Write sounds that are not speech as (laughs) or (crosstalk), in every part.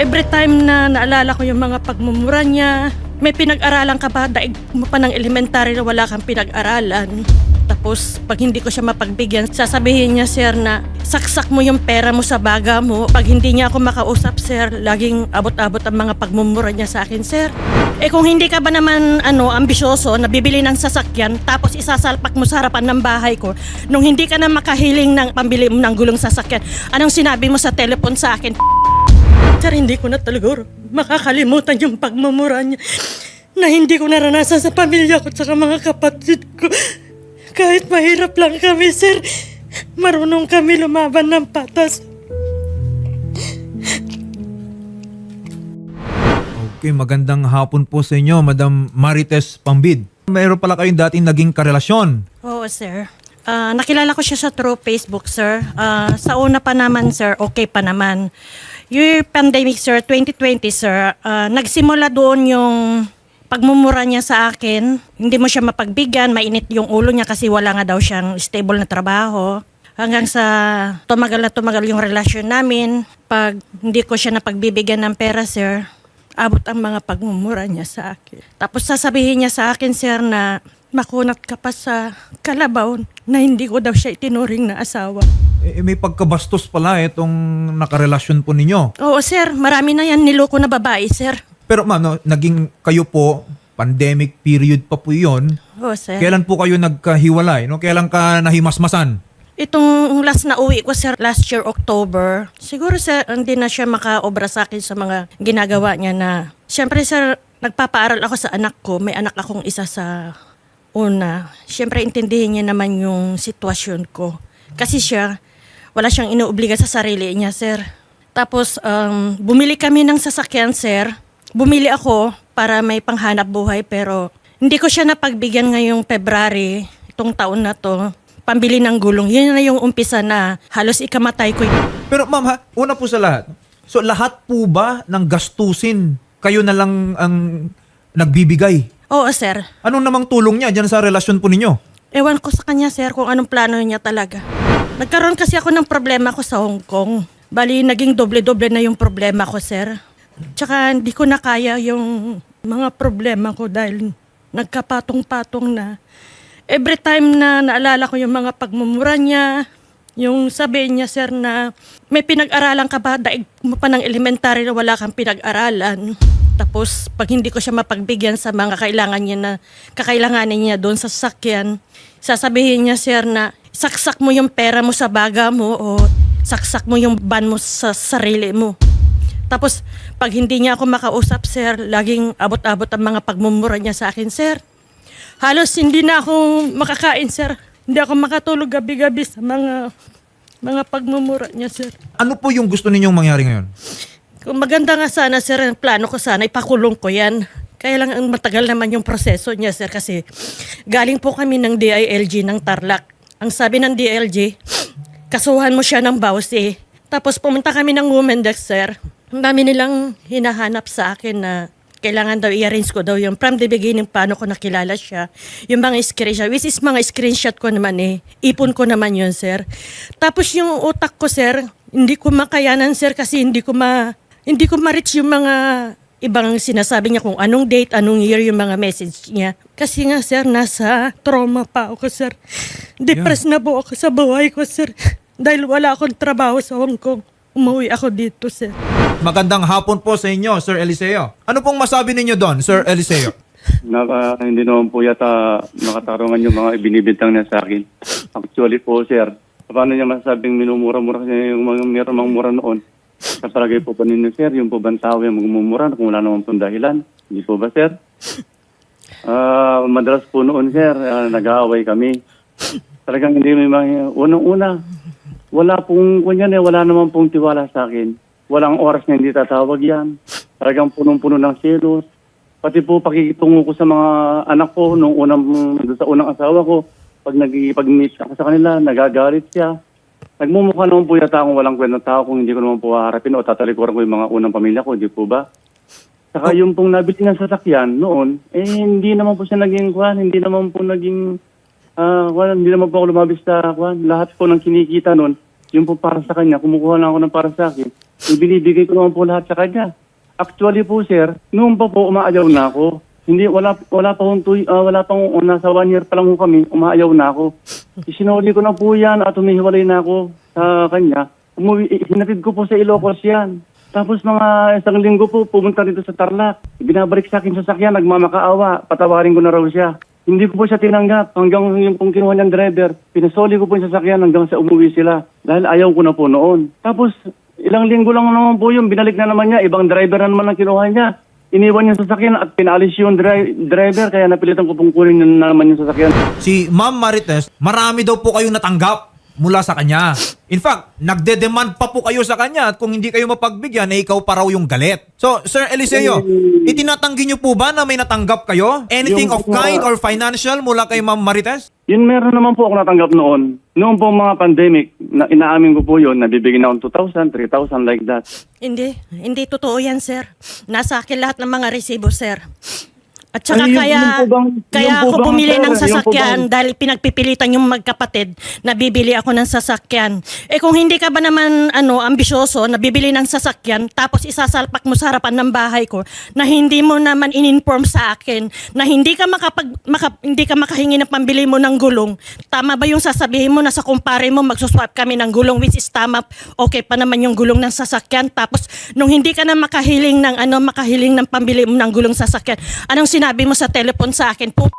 Every time na naalala ko yung mga pagmumura niya, may pinag-aralan ka ba? Daig mo pa ng elementary na wala kang pinag-aralan. Tapos, pag hindi ko siya mapagbigyan, sasabihin niya, sir, na saksak mo yung pera mo sa baga mo. Pag hindi niya ako makausap, sir, laging abot-abot ang mga pagmumura niya sa akin, sir. Eh kung hindi ka ba naman ano, ambisyoso na bibili ng sasakyan tapos isasalpak mo sa harapan ng bahay ko nung hindi ka na makahiling ng pambili mo ng gulong sasakyan, anong sinabi mo sa telepon sa akin? Sir, hindi ko na talaga makakalimutan yung pagmumura niya na hindi ko naranasan sa pamilya ko at sa mga kapatid ko. Kahit mahirap lang kami, sir, marunong kami lumaban ng patas. Okay, magandang hapon po sa inyo, Madam Marites Pambid. Mayroon pala kayong dating naging karelasyon. Oo, sir. Ah, nakilala ko siya sa through Facebook, sir. Ah, sa una pa naman, sir, okay pa naman. Yung pandemic, sir, 2020, sir, ah, nagsimula doon yung pagmumura niya sa akin. Hindi mo siya mapagbigyan, mainit yung ulo niya kasi wala nga daw siyang stable na trabaho. Hanggang sa tumagal na tumagal yung relasyon namin. Pag hindi ko siya napagbibigyan ng pera, sir, abot ang mga pagmumura niya sa akin. Tapos sasabihin niya sa akin, sir, na makunat ka pa sa kalabaw na hindi ko daw siya itinuring na asawa. Eh, may pagkabastos pala itong nakarelasyon po ninyo. Oo, sir. Marami na yan niloko na babae, sir. Pero ma'am, no, naging kayo po, pandemic period pa po yun. Oo, sir. Kailan po kayo nagkahiwalay? No? Kailan ka nahimasmasan? Itong last na uwi ko, sir, last year, October, siguro, sir, hindi na siya makaobra sa akin sa mga ginagawa niya na, siyempre, sir, nagpapaaral ako sa anak ko. May anak akong isa sa una. Siyempre, intindihin niya naman yung sitwasyon ko. Kasi siya, wala siyang inuobliga sa sarili niya, sir. Tapos, um, bumili kami ng sasakyan, sir. Bumili ako para may panghanap buhay, pero hindi ko siya napagbigyan ngayong February, itong taon na to pambili ng gulong. Yun na yung umpisa na halos ikamatay ko. Pero ma'am ha, una po sa lahat. So lahat po ba ng gastusin kayo na lang ang nagbibigay? Oo, sir. Anong namang tulong niya dyan sa relasyon po ninyo? Ewan ko sa kanya, sir, kung anong plano niya talaga. Nagkaroon kasi ako ng problema ko sa Hong Kong. Bali, naging doble-doble na yung problema ko, sir. Tsaka hindi ko na kaya yung mga problema ko dahil nagkapatong-patong na. Every time na naalala ko yung mga pagmumura niya, yung sabihin niya, sir, na may pinag-aralan ka ba? Daig mo pa ng elementary na wala kang pinag-aralan. Tapos, pag hindi ko siya mapagbigyan sa mga kailangan niya na, kakailanganin niya doon sa sasakyan, sasabihin niya, sir, na saksak mo yung pera mo sa baga mo o saksak mo yung ban mo sa sarili mo. Tapos, pag hindi niya ako makausap, sir, laging abot-abot ang mga pagmumura niya sa akin, sir. Halos hindi na ako makakain, sir. Hindi ako makatulog gabi-gabi sa mga mga pagmumura niya, sir. Ano po yung gusto ninyong mangyari ngayon? Kung maganda nga sana, sir, ang plano ko sana, ipakulong ko yan. Kaya lang ang matagal naman yung proseso niya, sir, kasi galing po kami ng DILG ng Tarlac. Ang sabi ng DILG, kasuhan mo siya ng bawsi. Tapos pumunta kami ng Women Desk, sir. Ang dami nilang hinahanap sa akin na kailangan daw i-arrange ko daw yung from the beginning paano ko nakilala siya. Yung mga screenshot, which is mga screenshot ko naman eh. Ipon ko naman yun, sir. Tapos yung utak ko, sir, hindi ko makayanan, sir, kasi hindi ko ma... Hindi ko ma-reach yung mga ibang sinasabi niya kung anong date, anong year yung mga message niya. Kasi nga, sir, nasa trauma pa ako, sir. Depressed na po ako sa buhay ko, sir. Dahil wala akong trabaho sa Hong Kong. Umuwi ako dito, sir. Magandang hapon po sa inyo, Sir Eliseo. Ano pong masabi ninyo doon, Sir Eliseo? Naka, hindi naman po yata nakatarungan yung mga ibinibintang niya sa akin. Actually po, sir, paano niya masasabing minumura-mura niya yung mga meron mang mura noon? Sa palagay po ba ninyo, sir, yung po bang tao yung magmumura kung wala naman pong dahilan? Hindi po ba, sir? Ah, madalas po noon, sir, ah, nag-aaway kami. Talagang hindi may mga... Unang-una, wala pong, kunyan eh, wala naman pong tiwala sa akin. Walang oras na hindi tatawag yan. Talagang punong-puno ng selos. Pati po pakikitungo ko sa mga anak ko nung unang doon sa unang asawa ko, pag nagipag-meet ako sa kanila, nagagalit siya. Nagmumukha naman po yata akong walang kwentang tao kung hindi ko naman po haharapin o tatalikuran ko yung mga unang pamilya ko, di po ba? Saka yung pong nabili ng sasakyan noon, eh hindi naman po siya naging kwan, hindi naman po naging ah kwan, hindi naman po ako lumabis sa kwan. Lahat po ng kinikita noon, yung po para sa kanya, kumukuha lang ako ng para sa akin. ibinibigay ko naman po lahat sa kanya. Actually po, sir, noon pa po umaayaw na ako. Hindi, wala, wala pa hong tuy, ah, wala pang, nasa one year pa lang kami, umaayaw na ako. Isinuli ko na po yan at humihiwalay na ako sa kanya. Umuwi, hinatid ko po sa Ilocos yan. Tapos mga isang linggo po, pumunta dito sa Tarlac. Binabalik sa akin sa sakyan, nagmamakaawa. Patawarin ko na raw siya. Hindi ko po siya tinanggap hanggang yung pong kinuha niyang driver. Pinasoli ko po yung sasakyan hanggang sa umuwi sila. Dahil ayaw ko na po noon. Tapos ilang linggo lang naman po yun, binalik na naman niya. Ibang driver na naman ang kinuha niya. Iniwan yung sasakyan at pinalis yung dri- driver kaya napilitan ko pong kunin na naman yung sasakyan. Si Ma'am Marites, marami daw po kayong natanggap mula sa kanya. In fact, nagde-demand pa po kayo sa kanya at kung hindi kayo mapagbigyan, eh ikaw pa raw yung galit. So, Sir Eliseo, itinatanggi niyo po ba na may natanggap kayo? Anything Yung of kind or financial mula kay Ma'am Marites? Yun meron naman po ako natanggap noon. Noong po mga pandemic, na inaamin ko po yun, nabibigyan ako ng 2,000, 3,000 like that. Hindi, hindi totoo yan, sir. Nasa akin lahat ng mga resibo, sir. At saka Ano, yun- kaya, yun bang- kaya ako bang, bumili sir? ng sasakyan dahil pinagpipilitan yung magkapatid na bibili ako ng sasakyan. Eh kung hindi ka ba naman ano ambisyoso na bibili ng sasakyan tapos isasalpak mo sa harapan ng bahay ko na hindi mo naman in-inform sa akin na hindi ka makapag maka, hindi ka makahingi ng pambili mo ng gulong. Tama ba yung sasabihin mo na sa kumpare mo magsuswap kami ng gulong which is tama okay pa naman yung gulong ng sasakyan tapos nung hindi ka na makahiling ng ano makahiling ng pambili mo ng gulong sasakyan anong sinabi mo sa telepon sa akin po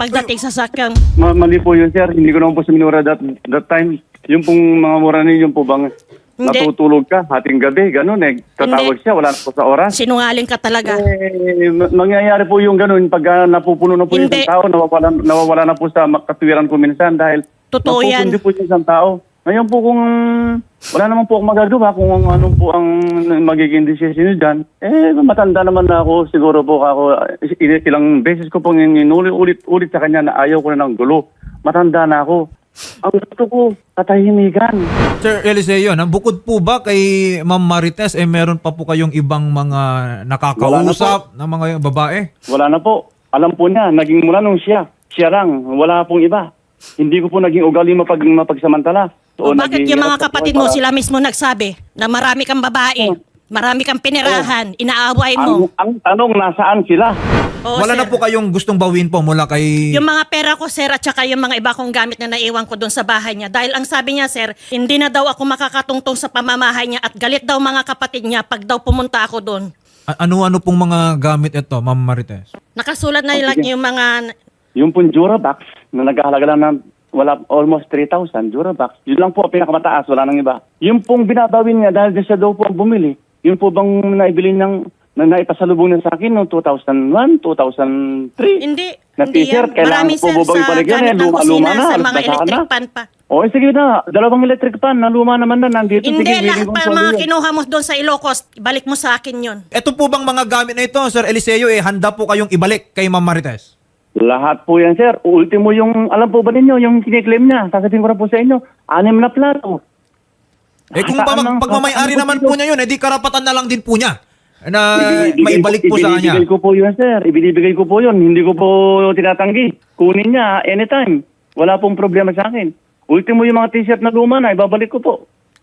pagdating sa sasakyan Ma- mali po yun, sir. Hindi ko naman po sinura that, that time. Yung pong mga mura yung po bang Hindi. natutulog ka hating gabi, ganun eh. Tatawag Hindi. siya, wala na po sa oras. sinungaling ka talaga Eh, ma- mangyayari po yung ganun pag ah, napupuno na po yung Hindi. isang tao, nawawala, nawawala na po sa makatwiran ko minsan dahil Totoo yan. napupundi po yung isang tao. Ngayon po kung wala naman po akong magagawa kung ang- ano po ang magiging decision niyo dyan, eh matanda naman na ako, siguro po ako, eh, il- ilang beses ko pong inulit-ulit sa kanya na ayaw ko na ng gulo. Matanda na ako. Ang gusto ko, katahimikan. Sir Eliseo, no? bukod po ba kay Ma'am Marites, eh meron pa po kayong ibang mga nakakausap na mga babae? Wala na po. Alam po niya, naging mula nung siya. Siya lang, wala pong iba. Hindi ko po naging ugali mapag, mapagsamantala. o bakit naging yung mga kapatid mo para- sila mismo nagsabi na marami kang babae marami kang pinirahan inaaway Ang, mo ang tanong, nasaan sila? Oo, Wala na sir. po kayong gustong bawin po mula kay... Yung mga pera ko, sir, at saka yung mga iba kong gamit na naiwan ko doon sa bahay niya. Dahil ang sabi niya, sir, hindi na daw ako makakatungtong sa pamamahay niya at galit daw mga kapatid niya pag daw pumunta ako doon. A- ano-ano pong mga gamit ito, Ma'am Marites? Nakasulat na Oh, lang yung mga... Yung pong Durabox na naghahalaga lang ng wala almost 3,000 Durabox. Yun lang po ang pinakamataas, wala nang iba. Yung pong binabawin niya dahil siya daw po ang bumili, yun po bang naibili ng na naipasalubong niya sa akin noong 2001, 2003? Hindi, Na hindi t-shirt, yan. kailangan Marami, po sir, ba bang sa ibalik yan? gamit Eh, ng luma- kusina, luma na, sa mga electric na. pan pa. O eh, sige na, dalawang electric pan na luma naman na nandito. Hindi, Sige, lahat pa mga iyo. kinuha mo doon sa Ilocos, balik mo sa akin yun. Ito po bang mga gamit na ito, Sir Eliseo, eh, handa po kayong ibalik kay Ma'am Marites? Lahat po yan, sir. Ultimo yung, alam po ba ninyo, yung kiniklaim niya, sasabihin ko na po sa inyo, anim na plato. Eh kung Saan pa, ang- pagmamayari saan naman po niya yun, eh di karapatan na lang din po niya na Ibinibigay maibalik po sa kanya. Ibinibigay ko po yun, sir. Ibinibigay ko po yun. Hindi ko po tinatanggi. Kunin niya anytime. Wala pong problema sa akin. Ultimo yung mga t-shirt na luma na, ibabalik ko po.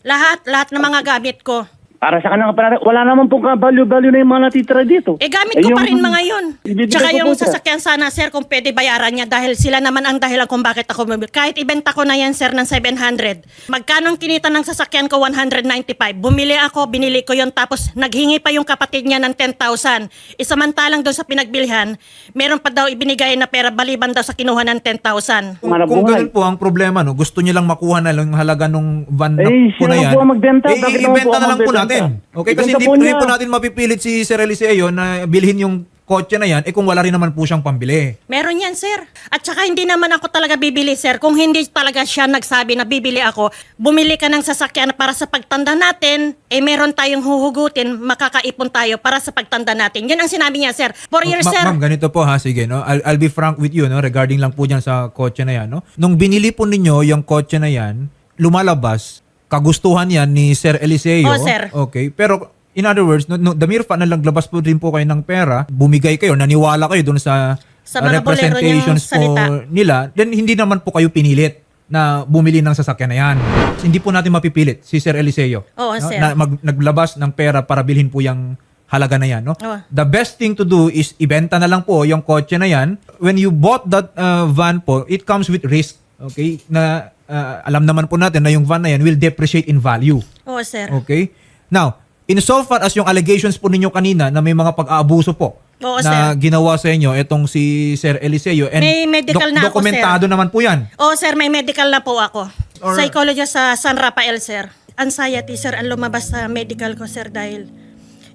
Lahat, lahat ng mga gamit ko. Para sa kanang para wala naman pong value-value na yung mga natitira dito. Eh gamit ko yung- pa rin mga yun. Tsaka yung po, sasakyan sana sir kung pwede bayaran niya dahil sila naman ang dahilan kung bakit ako bumili. Kahit ibenta ko na yan sir ng 700. Magkano ang kinita ng sasakyan ko 195. Bumili ako, binili ko yon tapos naghingi pa yung kapatid niya ng 10,000. Isamantalang doon sa pinagbilihan, meron pa daw ibinigay na pera baliban daw sa kinuha ng 10,000. Kung, kung ganun po ang problema, no, gusto niya lang makuha na lang yung halaga ng van na Eh, po na sino yan. po ang magbenta? Eh, Bakit naman ibenta na ang lang po magbenta? natin. Okay, kasi hindi po hindi po natin mapipilit si Sir Eliseo na bilhin yung kotse na yan, eh kung wala rin naman po siyang pambili. Meron yan, sir. At saka hindi naman ako talaga bibili, sir. Kung hindi talaga siya nagsabi na bibili ako, bumili ka ng sasakyan para sa pagtanda natin, eh meron tayong huhugutin, makakaipon tayo para sa pagtanda natin. Yun ang sinabi niya, sir. For years, Ma- sir. Ma'am, ganito po ha, sige, no? I'll, I'll be frank with you, no? Regarding lang po dyan sa kotse na yan, no? Nung binili po ninyo yung kotse na yan, lumalabas, kagustuhan yan ni Sir Eliseo. Oh, sir. Okay, pero in other words, no, no, the mere fact na naglabas po din po kayo ng pera, bumigay kayo, naniwala kayo dun sa, Sa uh, representations po nila, then hindi naman po kayo pinilit na bumili ng sasakyan na yan. Hindi po natin mapipilit si Sir Eliseo. Oo, no? sir. Na mag- naglabas ng pera para bilhin po yung halaga na yan. No? Oo. The best thing to do is ibenta na lang po yung kotse na yan. When you bought that uh, van po, it comes with risk. Okay? Na uh, alam naman po natin na yung van na yan will depreciate in value. Oo, sir. Okay? Now, in so far as yung allegations po ninyo kanina na may mga pag-aabuso po Oo, na sir. ginawa sa inyo itong si Sir Eliseo and May medical na ako, dokumentado naman po yan. Oo, sir, may medical na po ako. Alright. Psychologist sa San Rafael, sir. Anxiety, sir, ang lumabas sa medical ko, sir, dahil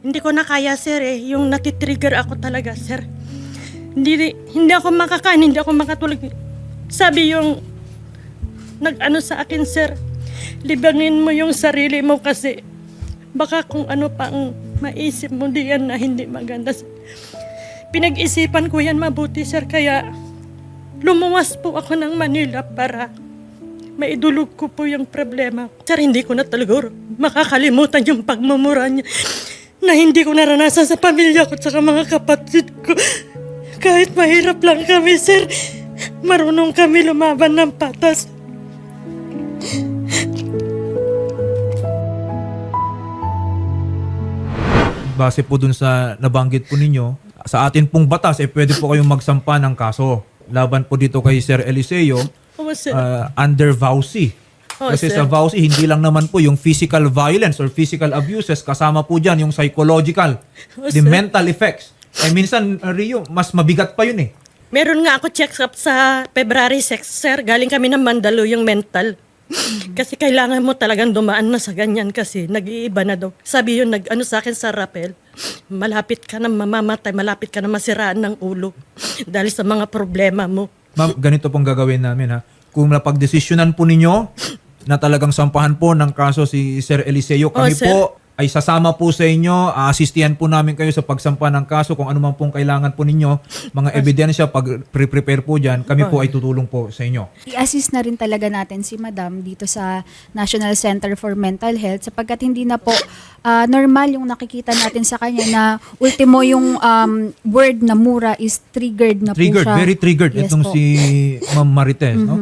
hindi ko na kaya, sir, eh. Yung natitrigger ako talaga, sir. Hindi, hindi ako makakain, hindi ako makatulog. Sabi yung nag-ano sa akin, sir, libangin mo yung sarili mo kasi baka kung ano pa ang maisip mo diyan na hindi maganda. Pinag-isipan ko yan mabuti, sir, kaya lumuwas po ako ng Manila para maidulog ko po yung problema. Sir, hindi ko na talaga makakalimutan yung pagmumura niya na hindi ko naranasan sa pamilya ko at mga kapatid ko. Kahit mahirap lang kami, sir, marunong kami lumaban ng patas. Base po dun sa nabanggit po ninyo, sa atin pong batas, eh pwede po kayong magsampa ng kaso. Laban po dito kay Sir Eliseo Oo, sir. uh, under VAUSI. Oh, Kasi sir. sa VAUSI, hindi lang naman po yung physical violence or physical abuses, kasama po dyan yung psychological, Oh, the sir. mental effects. Eh minsan, uh, Rio, mas mabigat pa yun eh. Meron nga ako check up sa February 6, sir. Galing kami ng Mandalo yung mental. Kasi kailangan mo talagang dumaan na sa ganyan kasi nag-iiba na daw. Sabi yun, nag, ano sa akin sa rappel, malapit ka na mamamatay, malapit ka na masiraan ng ulo (laughs) dahil sa mga problema mo. Ma'am, ganito pong gagawin namin ha. Kung napagdesisyonan po ninyo na talagang sampahan po ng kaso si Sir Eliseo, kami Oh, sir. po ay sasama po sa inyo, aasistihan po namin kayo sa pagsampa ng kaso kung ano man pong kailangan po ninyo, mga ebidensya, pag pre-prepare po dyan, kami po ay tutulong po sa inyo. I-assist na rin talaga natin si Madam dito sa National Center for Mental Health sapagkat hindi na po ah, normal yung nakikita natin sa kanya na ultimo yung um, word na mura is triggered na Triggered, po siya. very triggered Yes itong po. si Ma'am Marites. No?